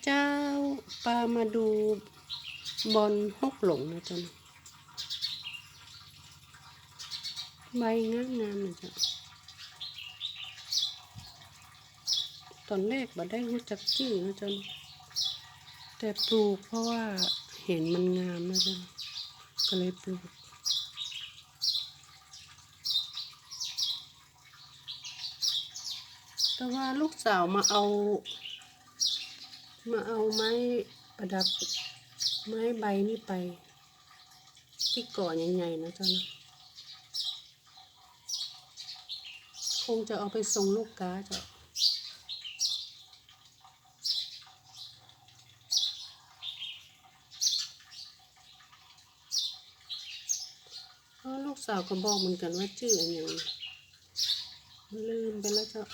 เจ้าปามาดูบอลฮกหลงนะจ๊ะใบงามงามนะจ๊ะตอนแรกบ่ได้รู้จักชื่อนะจ๊ะแต่ปลูกเพราะว่าเห็นมันงามนะจ๊ะก็เลยปลูกแต่ว่าลูกสาวมาเอา มาเอาไม้ประดับไม้ใบนี่ไป ที่ก่อใหญ่ๆนะเจ้านะคงจะเอาไปส่งลูกค้าเจ้าเพราะลูกสาวก็บอกเหมือนกันว่าชื่ออะไรลืมไปแล้วเจ้า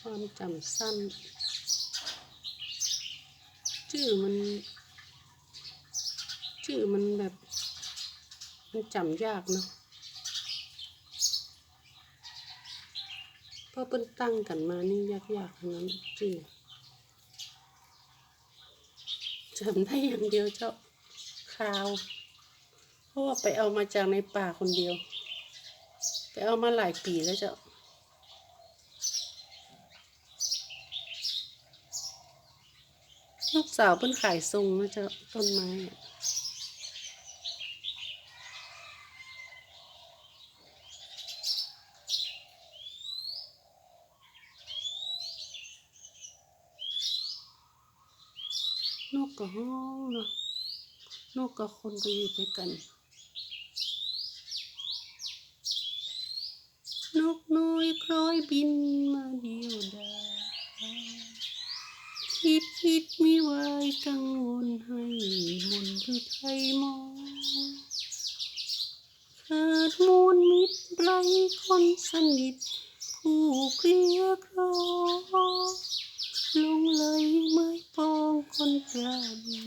ความจำสั้น ชื่อมัน ชื่อมันแบบ มันจำยากเนาะเพราะเป็นตั้งกันมานี่ยากๆทั้งนั้นชื่อจำได้อย่างเดียวเจ้าคราว เพราะว่าไปเอามาจากในป่าคนเดียว ไปเอามาหลายปีแล้วเจ้า ลูกสาวเพิ่นขายทรงนะเจ้าต้นไม้นกกับห้องเนาะนกกับคนก็อยู่ด้วยกัน นกน้อยคล้อยบินมาดี คิดคิดไม่ไหวกังวลให้มนต์หรือไทยมองเกิดมูลมิตรไรคนสนิทผู้เกลียกรอลงเลยไม่ปองคนกล้าดี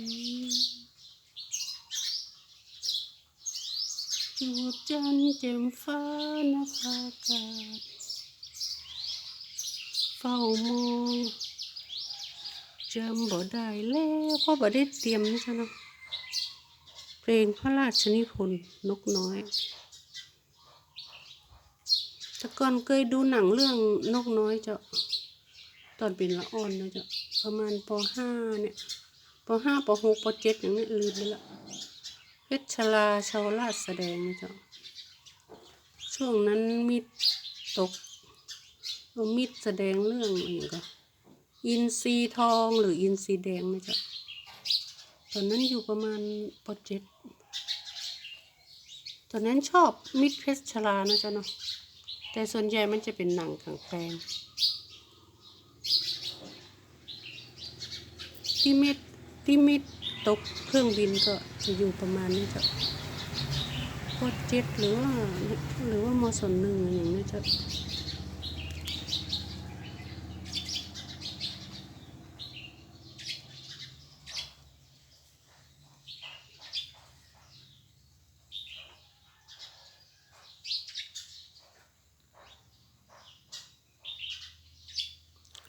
จูบจันทร์แจ่มฟ้านภาอากาศเฝ้ามอง จำบ่ได้แล้วเพราะบ่ได้เตรียมนะจ๊ะเนาะเพลงพระราชนิพนธ์นกน้อยแต่ก่อนเคยดูหนังเรื่องนกน้อยเจ้าตอนเป็นละอ่อนนะเจ้าประมาณปห้าเนี่ยปห้าปหกปเจ็ดอย่างนี้ลืมไปละเพชรชลาชาวราชแสดงนะเจ้าช่วงนั้นมิดตกมิดแสดงเรื่องอะไรก็ อินซีทองหรืออินซีแดงนะจ้าตอนนั้นอยู่ประมาณปเจ็ดตอนนั้นชอบมิดเพชรชลานะจ้าเนาะแต่ส่วนใหญ่มันจะเป็นหนังกลางแปลงที่เม็ดที่เม็ดตกเครื่องบินก็จะอยู่ประมาณนี้จ้ะพอเจ็ดหรือว่าหรือว่ามศหนึ่งอะไรอย่างนี้จ้ะ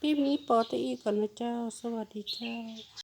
คลิปนี้ปอตอีก่อนนะเจ้า สวัสดีเจ้า